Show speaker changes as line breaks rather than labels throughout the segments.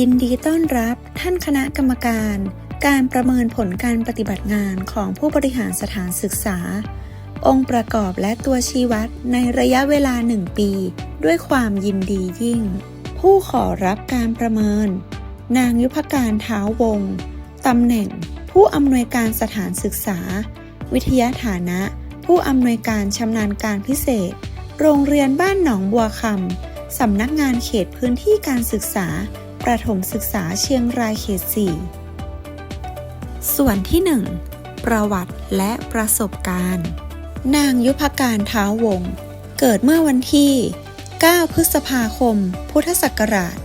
ยินดีต้อนรับท่านคณะกรรมการ การประเมินผลการปฏิบัติงานของผู้บริหารสถานศึกษา องค์ประกอบและตัวชี้วัดในระยะเวลา 1 ปี ด้วยความยินดียิ่ง ผู้ขอรับการประเมิน นางยุพการเท้าวงศ์ตำแหน่ง ผู้อำนวยการสถานศึกษา วิทยาฐานะ ผู้อำนวยการชำนาญการพิเศษ โรงเรียนบ้านหนองบัวคำสำนักงานเขตพื้นที่การศึกษา ประถมศึกษาเชียงรายเขต 4 ส่วนที่ 1 ประวัติและประสบการณ์ นางยุพการเท้าวงศ์เกิดเมื่อวันที่ 9 พฤษภาคม พุทธศักราช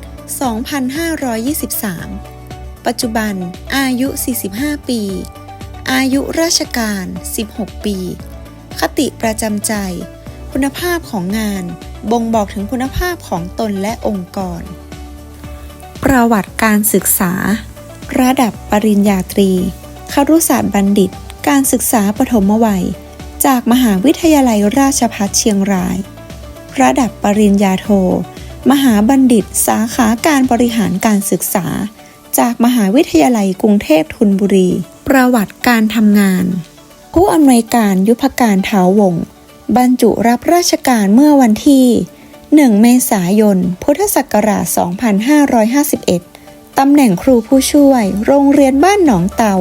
2523 ปัจจุบันอายุ 45 ปี อายุราชการ 16 ปี คติประจำใจ คุณภาพของงานบ่งบอกถึงคุณภาพของตนและองค์กร ประวัติการศึกษา ระดับปริญญาตรีครุศาสตร์บัณฑิต การศึกษาปฐมวัย จากมหาวิทยาลัยราชภัฏเชียงราย ระดับปริญญาโท มหาบัณฑิต สาขาการบริหารการศึกษา จากมหาวิทยาลัยกรุงเทพธนบุรี ประวัติการทำงาน ผู้อำนวยการยุพการเท้าวงศ์บรรจุรับราชการเมื่อวันที่ 1 เมษายน พุทธศักราช 2551 ตำแหน่งครูผู้ช่วย โรงเรียนบ้านหนองเตา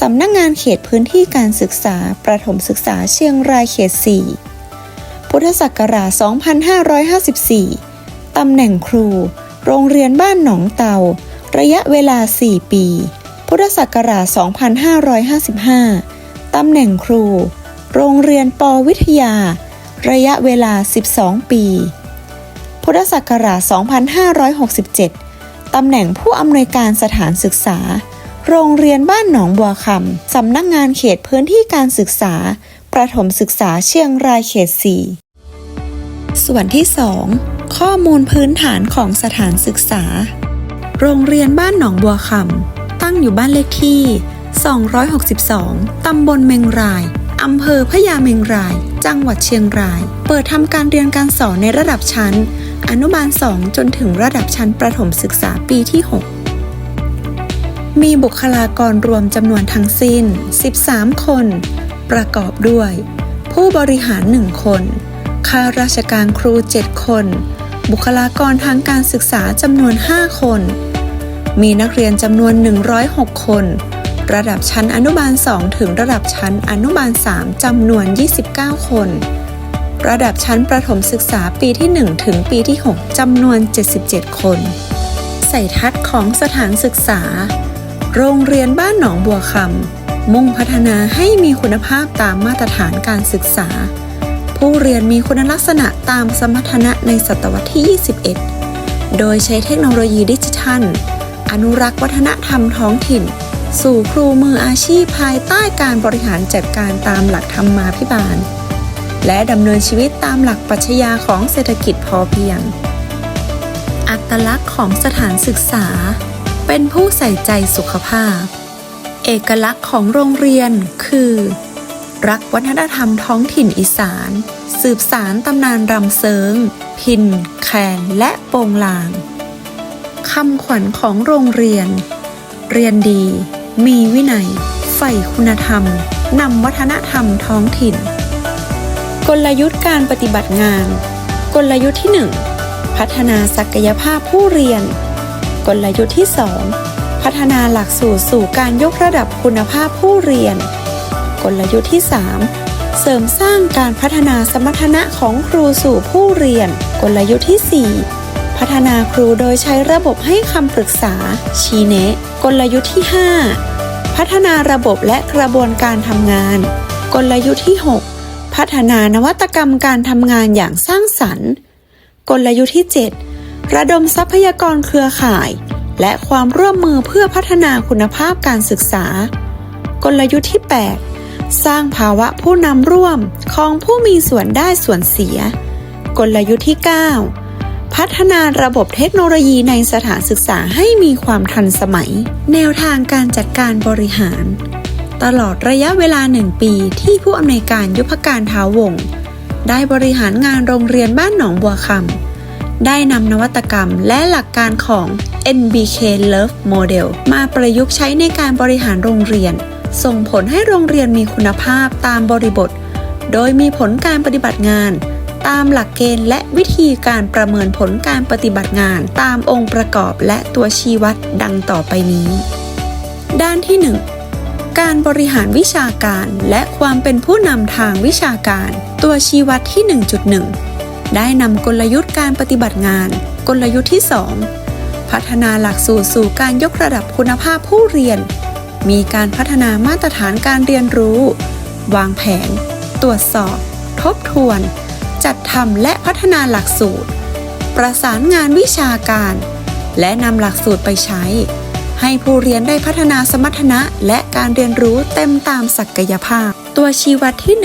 สำนักงงานเขตพื้นที่การศึกษา ประถมศึกษาเชียงรายเขต 4 พุทธศักราช 2554 ตำแหน่งครู โรงเรียนบ้านหนองเตา ระยะเวลา 4 ปี พุทธศักราช 2555 ตำแหน่งครู โรงเรียนปวิทยาระยะเวลา 12 ปี พุทธศักราช 2567 ตำแหน่งผู้อำนวยการสถานศึกษา โรงเรียนบ้านหนองบัวคำ สำนักงานเขตพื้นที่การศึกษา ประถมศึกษาเชียงรายเขต 4 ส่วนที่ 2 ข้อมูลพื้นฐานของสถานศึกษา โรงเรียนบ้านหนองบัวคำ ตั้งอยู่บ้านเลขที่ 262 ตำบลเมงราย อำเภอพญาเมงราย จังหวัดเชียงราย เปิดทำการเรียนการสอนในระดับชั้น อนุบาล 2 จนถึงระดับชั้นประถมศึกษาปีที่ 6 มีบุคลากรรวมจำนวนทั้งสิ้น 13 คน ประกอบด้วย ผู้บริหาร 1 คน ข้าราชการครู 7 คน บุคลากรทางการศึกษาจำนวน 5 คน มีนักเรียนจำนวน 106 คน ระดับชั้นอนุบาล 2 ถึงระดับชั้นอนุบาล 3จำนวน 29 คน ระดับชั้นประถมศึกษาปีที่ 1 ถึงปีที่ 6จำนวน 77 คน ใส่ทัศน์ของสถานศึกษา โรงเรียนบ้านหนองบัวคำมุ่งพัฒนาให้มีคุณภาพตามมาตรฐานการศึกษา ผู้เรียนมีคุณลักษณะตามสมรรถนะในศตวรรษที่ 21 โดยใช้เทคโนโลยีดิจิทัล อนุรักษ์วัฒนธรรมท้องถิ่น สู่ครูมืออาชีพภายใต้การบริหารจัดการตามหลักธรรมมาภิบาล และดำเนินชีวิตตามหลักปรัชญาของเศรษฐกิจพอเพียง อัตลักษณ์ของสถานศึกษา เป็นผู้ใส่ใจสุขภาพ เอกลักษณ์ของโรงเรียนคือ รักวัฒนธรรมท้องถิ่นอีสาน สืบสารตำนานรำเซิง พิน แคนและโปงลางคำขวัญของโรงเรียน เรียนดี มีวินัย ใฝ่คุณธรรม นำวัฒนธรรมท้องถิ่น กลยุทธ์การปฏิบัติงาน กลยุทธ์ที่ 1 พัฒนาศักยภาพผู้เรียน กลยุทธ์ที่ 2 พัฒนาหลักสูตรสู่การยกระดับคุณภาพผู้เรียน กลยุทธ์ที่ 3เสริมสร้างการพัฒนาสมรรถนะของครูสู่ผู้เรียน กลยุทธ์ที่ 4 พัฒนาครูโดยใช้ระบบให้คำปรึกษา ชีเนะ กลยุทธ์ที่ 5 พัฒนาระบบและกระบวนการทำงาน กลยุทธ์ที่ 6 พัฒนานวัตกรรมการทำงานอย่างสร้างสรรค์ กลยุทธ์ที่ 7 ระดมทรัพยากรเครือข่าย และความร่วมมือเพื่อพัฒนาคุณภาพการศึกษา กลยุทธ์ที่ 8 สร้างภาวะผู้นำร่วมของผู้มีส่วนได้ส่วนเสีย กลยุทธ์ที่ 9 พัฒนาระบบเทคโนโลยีในสถานศึกษาให้มีความทันสมัย แนวทางการจัดการบริหาร ตลอดระยะเวลาหนึ่งปีที่ผู้อำนวยการยุพการท้าวงศ์ได้บริหารงานโรงเรียนบ้านหนองบัวคำได้นำนวัตกรรมและหลักการของ NBK Love Model มาประยุกต์ใช้ในการบริหารโรงเรียน ส่งผลให้โรงเรียนมีคุณภาพตามบริบท โดยมีผลการปฏิบัติงาน ตามหลักเกณฑ์และวิธีการประเมินผลการปฏิบัติงาน ตามองค์ประกอบและตัวชี้วัดดังต่อไปนี้ ด้านที่ 1 การบริหารวิชาการและความเป็นผู้นำทางวิชาการ ตัวชี้วัดที่ 1.1 ได้นำกลยุทธ์การปฏิบัติงาน กลยุทธ์ที่ 2 พัฒนาหลักสูตรสู่การยกระดับคุณภาพผู้เรียน มีการพัฒนามาตรฐานการเรียนรู้ วางแผน ตรวจสอบ ทบทวน จัดทำและพัฒนาหลักสูตร ประสานงานวิชาการ และนำหลักสูตรไปใช้ ให้ผู้เรียนได้พัฒนาสมรรถนะและการเรียนรู้เต็มตามศักยภาพ ตัวชี้วัดที่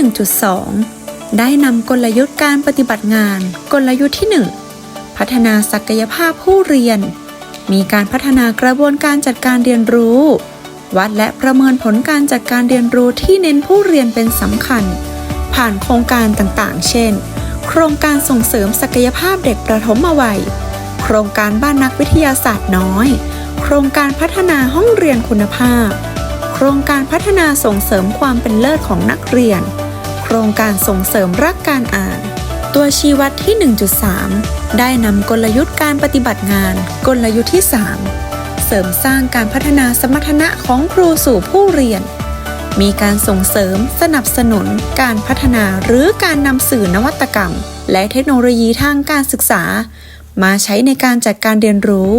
1.2 ได้นำกลยุทธ์การปฏิบัติงาน กลยุทธ์ที่ 1 พัฒนาศักยภาพผู้เรียน มีการพัฒนากระบวนการจัดการเรียนรู้ วัดและประเมินผลการจัดการเรียนรู้ที่เน้นผู้เรียนเป็นสำคัญผ่านโครงการต่างๆ เช่น โครงการส่งเสริมศักยภาพเด็กประถมวัย โครงการบ้านนักวิทยาศาสตร์น้อย โครงการพัฒนาห้องเรียนคุณภาพ โครงการพัฒนาส่งเสริมความเป็นเลิศของนักเรียน โครงการส่งเสริมรักการอ่าน ตัวชี้วัดที่ 1.3 ได้นำกลยุทธ์การปฏิบัติงาน กลยุทธ์ที่ 3 เสริมสร้างการพัฒนาสมรรถนะของครูสู่ผู้เรียน มีการส่งเสริมสนับสนุน การพัฒนาหรือการนำสื่อนวัตกรรม และเทคโนโลยีทางการศึกษา มาใช้ในการจัดการเรียนรู้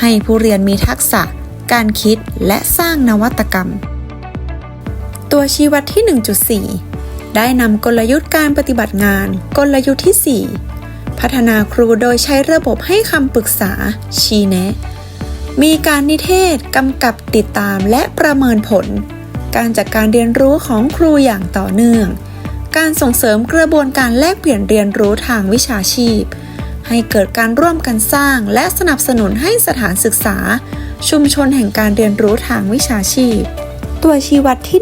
ให้ผู้เรียนมีทักษะ การคิดและสร้างนวัตกรรม ตัวชี้วัดที่ 1.4 ได้นำกลยุทธ์การปฏิบัติงาน กลยุทธ์ที่ 4 พัฒนาครูโดยใช้ระบบให้คำปรึกษา ชี้แนะ มีการนิเทศกำกับติดตามและประเมินผล การจัดการเรียนรู้ของครูอย่างต่อเนื่อง การส่งเสริมกระบวนการแลกเปลี่ยนเรียนรู้ทางวิชาชีพ ให้เกิดการร่วมกันสร้างและสนับสนุนให้สถานศึกษา ชุมชนแห่งการเรียนรู้ทางวิชาชีพ ตัวชี้วัดที่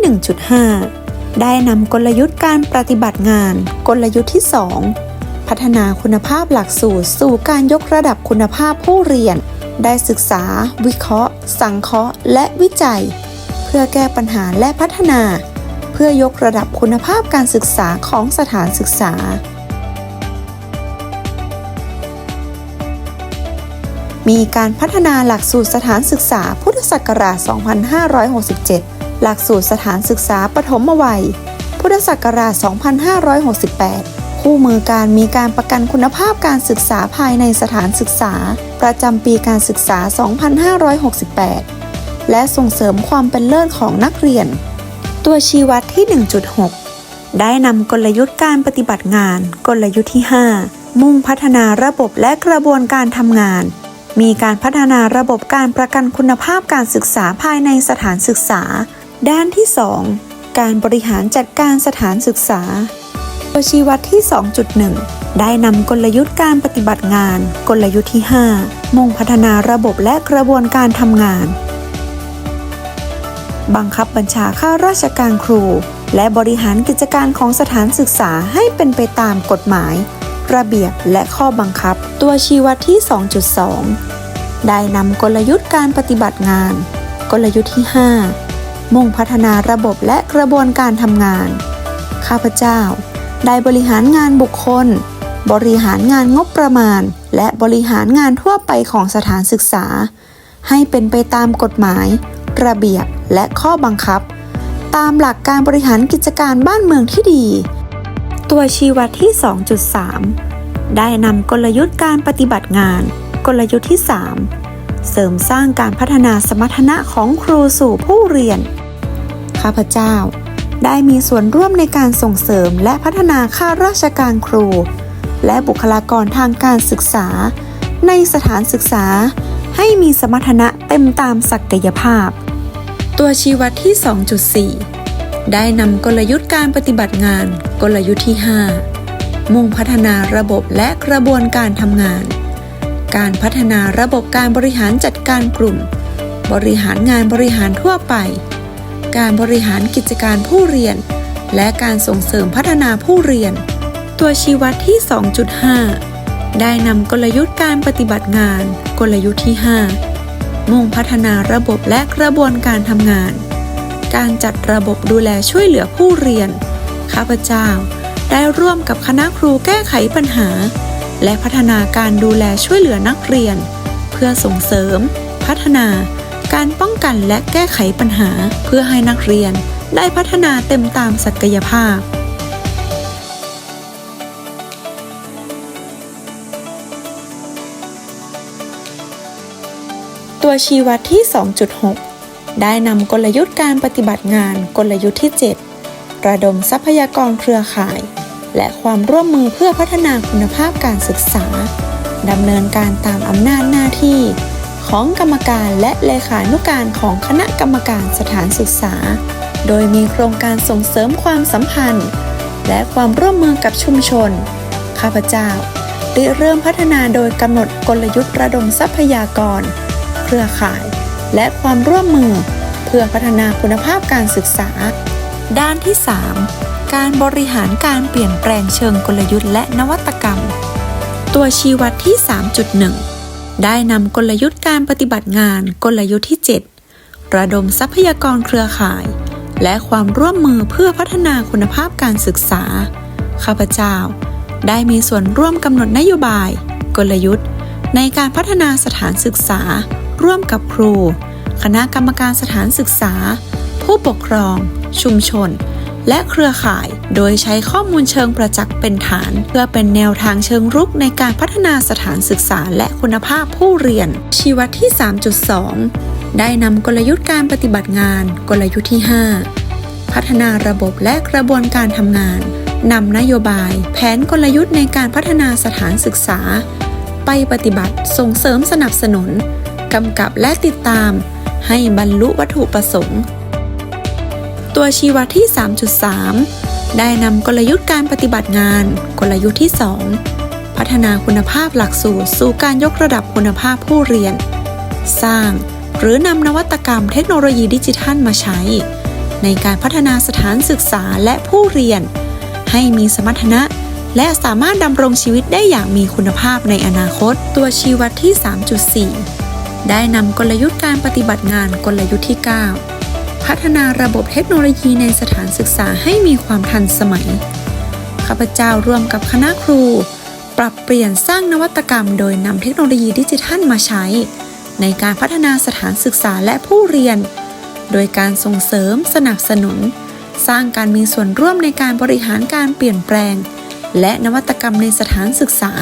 1.5 ได้นำกลยุทธ์การปฏิบัติงาน กลยุทธ์ที่ 2 พัฒนาคุณภาพหลักสูตร สู่การยกระดับคุณภาพผู้เรียนได้ศึกษา วิเคราะห์ สังเคราะห์ และวิจัย พื่อแก้ปัญหาและพัฒนา เพื่อยกระดับคุณภาพการศึกษาของสถานศึกษา มีการพัฒนาหลักสูตรสถานศึกษาพุทธศักราช 2567 หลักสูตรสถานศึกษาปฐมวัย พุทธศักราช 2568 คู่มือการมีการประกันคุณภาพการศึกษาภายในสถานศึกษา ประจำปีการศึกษา 2568 และส่งเสริมความเป็นเลิศของนักเรียน ตัวชี้วัดที่ 1.6 ได้นำกลยุทธ์การปฏิบัติงาน กลยุทธ์ที่ 5 มุ่งพัฒนาระบบและกระบวนการทำงาน มีการพัฒนาระบบการประกันคุณภาพการศึกษาภายในสถานศึกษา ด้านที่ 2 การบริหารจัดการสถานศึกษา ตัวชี้วัดที่ 2.1ได้นำกลยุทธ์การปฏิบัติงาน กลยุทธ์ที่ 5 มุ่งพัฒนาระบบและกระบวนการทำงาน บังคับบัญชาข้าราชการครู และบริหารกิจการของสถานศึกษาให้เป็นไปตามกฎหมาย ระเบียบและข้อบังคับตัวชี้วัดที่ 2.2 ได้นำกลยุทธ์การปฏิบัติงาน กลยุทธ์ที่ 5 มุ่งพัฒนาระบบและกระบวนการทำงาน ข้าพเจ้า ได้บริหารงานบุคคล บริหารงานงบประมาณ และบริหารงานทั่วไปของสถานศึกษา ให้เป็นไปตามกฎหมาย ระเบียบ และข้อบังคับ ตามหลักการบริหารกิจการบ้านเมืองที่ดี ตัวชี้วัดที่ 2.3 ได้นำกลยุทธ์การปฏิบัติงาน กลยุทธ์ที่ 3 เสริมสร้างการพัฒนาสมรรถนะของครูสู่ผู้เรียน ข้าพเจ้า ได้มีส่วนร่วมในการส่งเสริมและพัฒนาข้าราชการครู และบุคลากรทางการศึกษา ในสถานศึกษาให้มีสมรรถนะเต็มตามศักยภาพ ตัวชี้วัดที่ 2.4 ได้นำกลยุทธ์การปฏิบัติงาน กลยุทธ์ที่ 5 มุ่งพัฒนาระบบและกระบวนการทำงาน การพัฒนาระบบการบริหารจัดการกลุ่ม บริหารงานบริหารทั่วไป การบริหารกิจการผู้เรียน และการส่งเสริมพัฒนาผู้เรียน ตัวชี้วัดที่ 2.5 ได้นำกลยุทธ์การปฏิบัติงาน กลยุทธ์ที่ 5 มุ่งพัฒนาระบบและกระบวนการทำงาน การจัดระบบดูแลช่วยเหลือผู้เรียน ข้าพเจ้า ได้ร่วมกับคณะครูแก้ไขปัญหา และพัฒนาการดูแลช่วยเหลือนักเรียน เพื่อส่งเสริม พัฒนา การป้องกันและแก้ไขปัญหา เพื่อให้นักเรียนได้พัฒนาเต็มตามศักยภาพ ชี้วัดที่ 2.6 ได้นำกลยุทธ์การปฏิบัติงานกลยุทธ์ที่ 7 ระดมทรัพยากรเครือข่าย และความร่วมมือเพื่อพัฒนาคุณภาพการศึกษาดำเนินการตามอำนาจหน้าที่ ของกรรมการและเลขานุการของคณะกรรมการสถานศึกษา โดยมีโครงการส่งเสริมความสัมพันธ์ และความร่วมมือกับชุมชน ข้าพเจ้าได้เริ่มพัฒนาโดยกำหนดกลยุทธ์ระดมทรัพยากร เครือข่าย และความร่วมมือเพื่อพัฒนาคุณภาพการศึกษา ด้านที่ 3 การบริหารการเปลี่ยนแปลงเชิงกลยุทธ์และนวัตกรรม ตัวชี้วัดที่ 3.1 ได้นำกลยุทธ์การปฏิบัติงานกลยุทธ์ที่ 7 ระดมทรัพยากรเครือข่าย และความร่วมมือเพื่อพัฒนาคุณภาพการศึกษา ข้าพเจ้า ได้มีส่วนร่วมกำหนดนโยบาย กลยุทธ์ ในการพัฒนาสถานศึกษา ร่วมกับครู คณะกรรมการสถานศึกษา ผู้ปกครอง ชุมชน และเครือข่าย โดยใช้ข้อมูลเชิงประจักษ์เป็นฐาน เพื่อเป็นแนวทางเชิงรุกในการพัฒนาสถานศึกษาและคุณภาพผู้เรียน ชีวัดที่ 3.2 ได้นำกลยุทธ์การปฏิบัติงาน กลยุทธ์ที่ 5 พัฒนาระบบและกระบวนการทำงานนำนโยบาย แผนกลยุทธ์ในการพัฒนาสถานศึกษา ไปปฏิบัติส่งเสริมสนับสนุน กำกับและติดตาม ให้บรรลุวัตถุประสงค์ ตัวชีวัดที่ 3.3 ได้นำกลยุทธ์การปฏิบัติงาน กลยุทธ์ที่ 2 พัฒนาคุณภาพหลักสูตร สู่การยกระดับคุณภาพผู้เรียน สร้างหรือนำนวัตกรรมเทคโนโลยีดิจิทัลมาใช้ ในการพัฒนาสถานศึกษาและผู้เรียน ให้มีสมรรถนะและสามารถดำรงชีวิตได้อย่างมีคุณภาพในอนาคต ตัวชีวัดที่ 3.4 ได้นำกลยุทธ์การปฏิบัติงานกลยุทธ์ที่ 9 พัฒนาระบบเทคโนโลยีในสถานศึกษาให้มีความทันสมัย ข้าพเจ้าร่วมกับคณะครู ปรับเปลี่ยนสร้างนวัตกรรม โดยนำเทคโนโลยีดิจิทัลมาใช้ ในการพัฒนาสถานศึกษาและผู้เรียน โดยการส่งเสริมสนับสนุน สร้างการมีส่วนร่วมในการบริหารการเปลี่ยนแปลง และนวัตกรรมในสถานศึกษา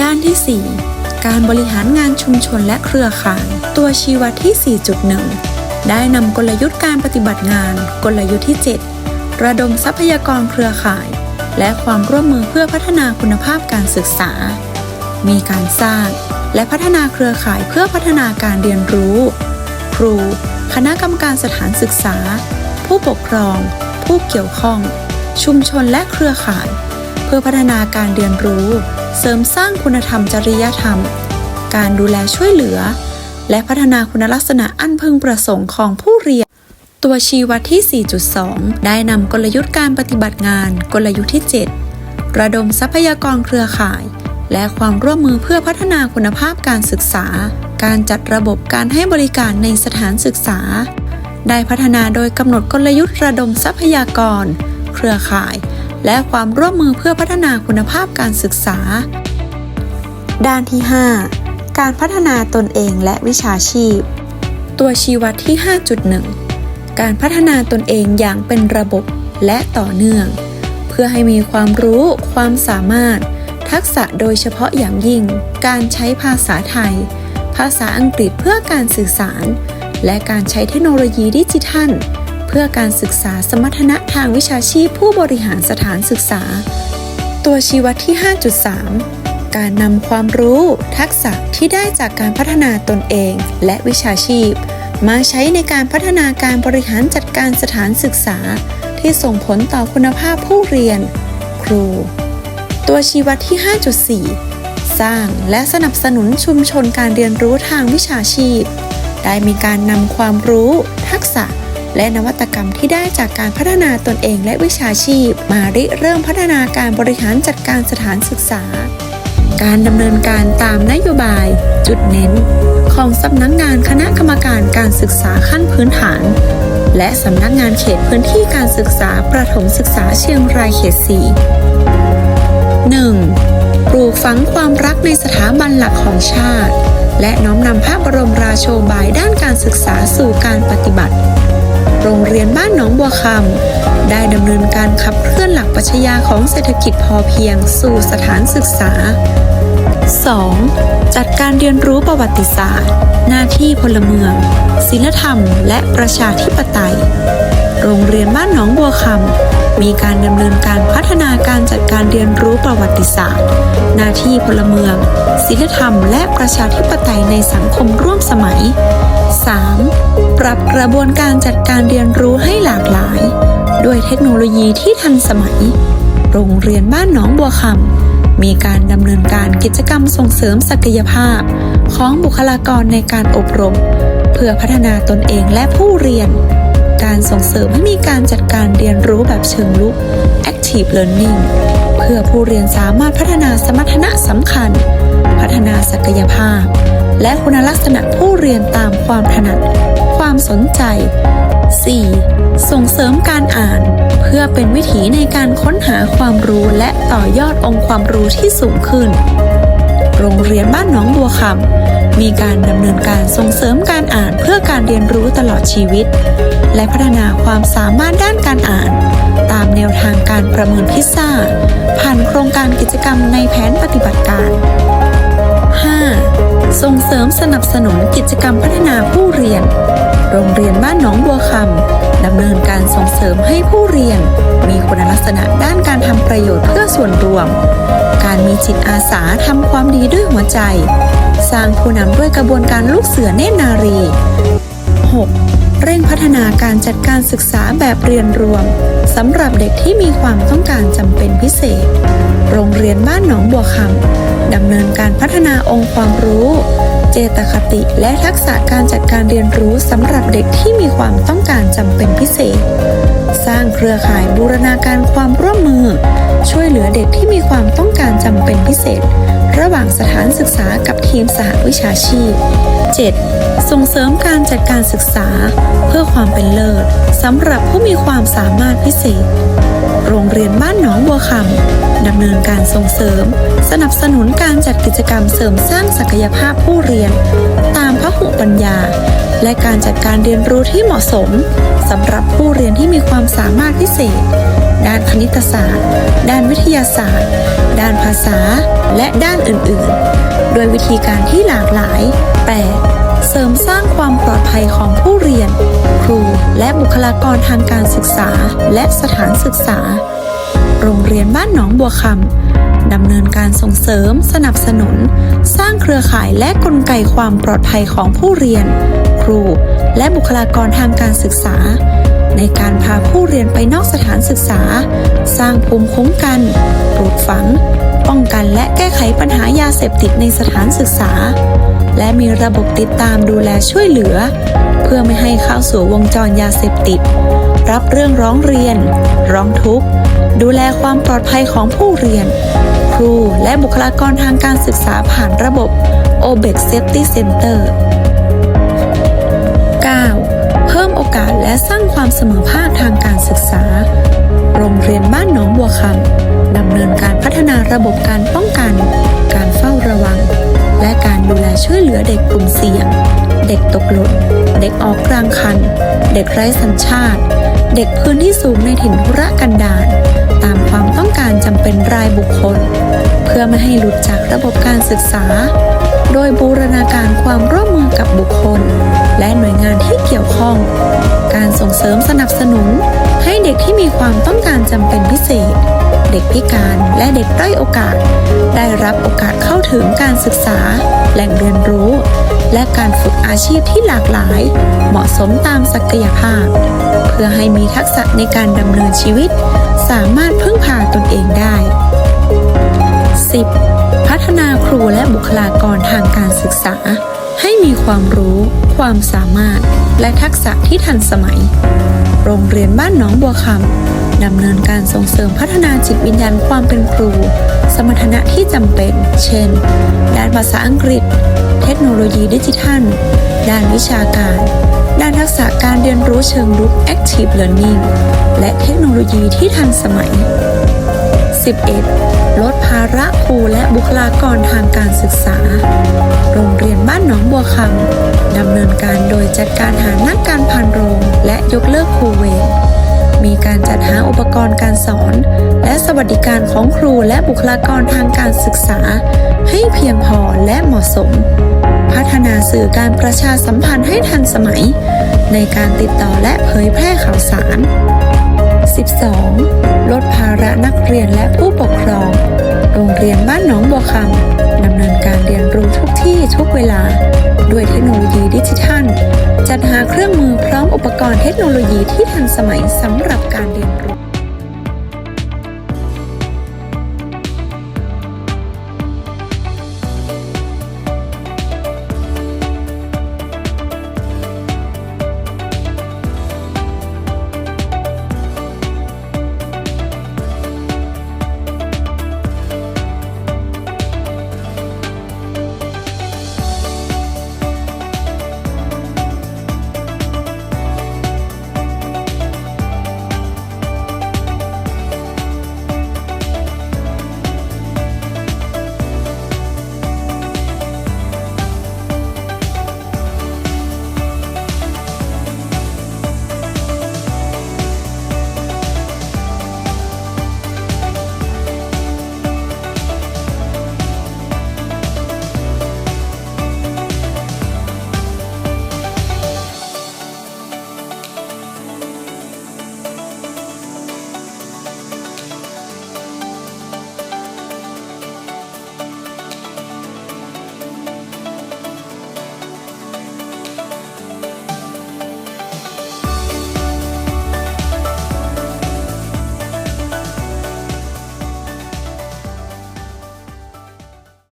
ด้านที่ 4 การบริหารงานชุมชนและเครือข่าย ตัวชี้วัดที่ 4.1 ได้นำกลยุทธ์การปฏิบัติงาน กลยุทธ์ที่ 7 ระดมทรัพยากรเครือข่าย และความร่วมมือเพื่อพัฒนาคุณภาพการศึกษา มีการสร้าง และพัฒนาเครือข่ายเพื่อพัฒนาการเรียนรู้ ครู คณะกรรมการสถานศึกษา ผู้ปกครอง ผู้เกี่ยวข้อง ชุมชนและเครือข่าย เพื่อพัฒนาการเรียนรู้ เสริมสร้างคุณธรรมจริยธรรม การดูแลช่วยเหลือ และพัฒนาคุณลักษณะอันพึงประสงค์ของผู้เรียน ตัวชี้วัดที่ 4.2 ได้นำกลยุทธ์การปฏิบัติงาน กลยุทธ์ที่ 7 ระดมทรัพยากรเครือข่าย และความร่วมมือเพื่อพัฒนาคุณภาพการศึกษา การจัดระบบการให้บริการในสถานศึกษา ได้พัฒนาโดยกำหนดกลยุทธ์ระดมทรัพยากร เครือข่าย และความร่วมมือเพื่อพัฒนาคุณภาพการศึกษา ด้านที่ 5 การพัฒนาตนเองและวิชาชีพ ตัวชี้วัดที่ 5.1 การพัฒนาตนเองอย่างเป็นระบบและต่อเนื่อง เพื่อให้มีความรู้ ความสามารถ ทักษะโดยเฉพาะอย่างยิ่ง การใช้ภาษาไทย ภาษาอังกฤษเพื่อการสื่อสาร และการใช้เทคโนโลยีดิจิทัลเพื่อการศึกษาสมรรถนะทางวิชาชีพผู้บริหารสถานศึกษา ตัวชี้วัดที่ 5.3 การนำความรู้ ทักษะที่ได้จากการพัฒนาตนเอง และวิชาชีพ มาใช้ในการพัฒนาการบริหารจัดการสถานศึกษา ที่ส่งผลต่อคุณภาพผู้เรียน ครู ตัวชี้วัดที่ 5.4 สร้างและสนับสนุนชุมชนการเรียนรู้ทางวิชาชีพ ได้มีการนำความรู้ ทักษะ และนวัตกรรมที่ได้จากการพัฒนาตนเองและวิชาชีพ มาริเริ่มพัฒนาการบริหารจัดการสถานศึกษา การดำเนินการตามนโยบาย จุดเน้น ของสำนักงานคณะกรรมการการศึกษาขั้นพื้นฐาน และสำนักงานเขตพื้นที่การศึกษาประถมศึกษาเชียงรายเขต 4 1. ปลูกฝังความรักในสถาบันหลักของชาติ และน้อมนำพระบรมราโชบายด้านการศึกษาสู่การปฏิบัติ โรงเรียนบ้านหนองบัวคำได้ดำเนินการขับเคลื่อนหลักปรัชญาของเศรษฐกิจพอเพียงสู่สถานศึกษา 2. จัดการเรียนรู้ประวัติศาสตร์ หน้าที่พลเมือง ศิลธรรม และประชาธิปไตย โรงเรียนบ้านหนองบัวคำมีการดำเนินการพัฒนาการจัดการเรียนรู้ประวัติศาสตร์ หน้าที่พลเมือง ศิลธรรม และประชาธิปไตยในสังคมร่วมสมัย 3. ปรับกระบวนการจัดการเรียนรู้ให้หลากหลาย ด้วยเทคโนโลยีที่ทันสมัย โรงเรียนบ้านหนองบัวคำมีการดำเนินการกิจกรรมส่งเสริมศักยภาพ ของบุคลากรในการอบรม เพื่อพัฒนาตนเองและผู้เรียน การส่งเสริมให้มีการจัดการเรียนรู้แบบเชิงลุก active learning เพื่อผู้เรียนสามารถพัฒนาสมรรถนะสำคัญ พัฒนาศักยภาพ และคุณลักษณะผู้เรียนตามความถนัด ความสนใจ 4. ส่งเสริมการอ่าน เพื่อเป็นวิถีในการค้นหาความรู้และต่อยอดองค์ความรู้ที่สูงขึ้น โรงเรียนบ้านหนองบัวคำมีการดำเนินการส่งเสริมการอ่านเพื่อการเรียนรู้ตลอดชีวิต และพัฒนาความสามารถด้านการอ่าน ตามแนวทางการประเมินพิซซ่า ผ่านโครงการกิจกรรมในแผนปฏิบัติการ ส่งเสริมสนับสนุนกิจกรรมพัฒนาผู้เรียน โรงเรียนบ้านหนองบัวคำดำเนินการส่งเสริมให้ผู้เรียน มีคุณลักษณะด้านการทำประโยชน์เพื่อส่วนรวม การมีจิตอาสาทำความดีด้วยหัวใจ สร้างผู้นำด้วยกระบวนการลูกเสือเนตรนารี 6. เร่งพัฒนาการจัดการศึกษาแบบเรียนรวมสำหรับเด็กที่มีความต้องการจำเป็นพิเศษ โรงเรียนบ้านหนองบัวคำ ดำเนินการพัฒนาองค์ความรู้ เจตคติและทักษะการจัดการเรียนรู้สำหรับเด็กที่มีความต้องการจำเป็นพิเศษ สร้างเครือข่ายบูรณาการความร่วมมือ ช่วยเหลือเด็กที่มีความต้องการจำเป็นพิเศษ ระหว่างสถานศึกษากับทีมสหวิชาชีพ 7. ส่งเสริมการจัดการศึกษา เพื่อความเป็นเลิศสำหรับผู้มีความสามารถพิเศษ โรงเรียนบ้านหนองบัวคำ ดำเนินการส่งเสริม สนับสนุนการจัดกิจกรรมเสริมสร้างศักยภาพผู้เรียน ตามพหุปัญญา และการจัดการเรียนรู้ที่เหมาะสมสำหรับผู้เรียนที่มีความสามารถพิเศษ ด้านคณิตศาสตร์ ด้านวิทยาศาสตร์ ด้านภาษา และด้านอื่นๆ โดยวิธีการที่หลากหลาย 8. เสริมสร้างความปลอดภัยของผู้เรียน ครูและบุคลากรทางการศึกษาและสถานศึกษา โรงเรียนบ้านหนองบัวคำดำเนินการส่งเสริม สนับสนุน สร้างเครือข่ายและกลไกความปลอดภัยของผู้เรียน ครู และบุคลากรทางการศึกษา ในการพาผู้เรียนไปนอกสถานศึกษา สร้างภูมิคุ้มกันปลูกฝัง ป้องกันและแก้ไขปัญหายาเสพติดในสถานศึกษา และมีระบบติดตามดูแลช่วยเหลือ เพื่อไม่ให้เข้าสู่วงจรยาเสพติด รับเรื่องร้องเรียน ร้องทุกข์ ดูแลความปลอดภัยของผู้เรียน ครูและบุคลากรทางการศึกษาผ่านระบบ OBEX Safety Center 9. เพิ่มโอกาสและสร้างความเสมอภาคทางการศึกษา โรงเรียนบ้านหนองบัวคำดำเนินการพัฒนาระบบการป้องกัน การเฝ้าระวัง และการดูแลช่วยเหลือเด็กกลุ่มเสี่ยง เด็กตกหล่น เด็กออกกลางคัน เด็กไร้สัญชาติ เด็กพื้นที่สูงในถิ่นทุรกันดารตามความต้องการจำเป็นรายบุคคล เพื่อไม่ให้หลุดจากระบบการศึกษา โดยบูรณาการความร่วมมือกับบุคคล และหน่วยงานที่เกี่ยวข้อง การส่งเสริมสนับสนุน ให้เด็กที่มีความต้องการจำเป็นพิเศษ เด็กพิการและเด็กด้อยโอกาส ได้รับโอกาสเข้าถึงการศึกษา แหล่งเรียนรู้ และการฝึกอาชีพที่หลากหลาย เหมาะสมตามศักยภาพ เพื่อให้มีทักษะในการดำเนินชีวิต สามารถพึ่งพาตนเองได้ 10. พัฒนาครูและบุคลากรทางการศึกษา ให้มีความรู้ ความสามารถ และทักษะที่ทันสมัย โรงเรียนบ้านหนองบัวคำดำเนินการส่งเสริมพัฒนาจิตวิญญาณความเป็นครู สมรรถนะที่จำเป็น เช่น ด้านภาษาอังกฤษ เทคโนโลยีดิจิทัล ด้านวิชาการ ด้านทักษะการเรียนรู้เชิงรุก Active Learning และเทคโนโลยีที่ทันสมัย 11. ลดภาระครูและบุคลากรทางการศึกษา โรงเรียนบ้านหนองบัวคำดำเนินการโดยจัดการหานักการพันโรง และยกเลิกครูเวรมีการจัดหาอุปกรณ์การสอน และสวัสดิการของครูและบุคลากรทางการศึกษา ให้เพียงพอและเหมาะสม พัฒนาสื่อการประชาสัมพันธ์ให้ทันสมัย ในการติดต่อและเผยแพร่ข่าวสาร 12. ลดภาระนักเรียนและผู้ปกครอง โรงเรียนบ้านหนองบัวคำดำเนินการเรียนรู้ทุกที่ทุกเวลา ด้วยเทคโนโลยีดิจิทัล จัดหาเครื่องมือพร้อมอุปกรณ์เทคโนโลยีที่ทันสมัยสำหรับการเรียนรู้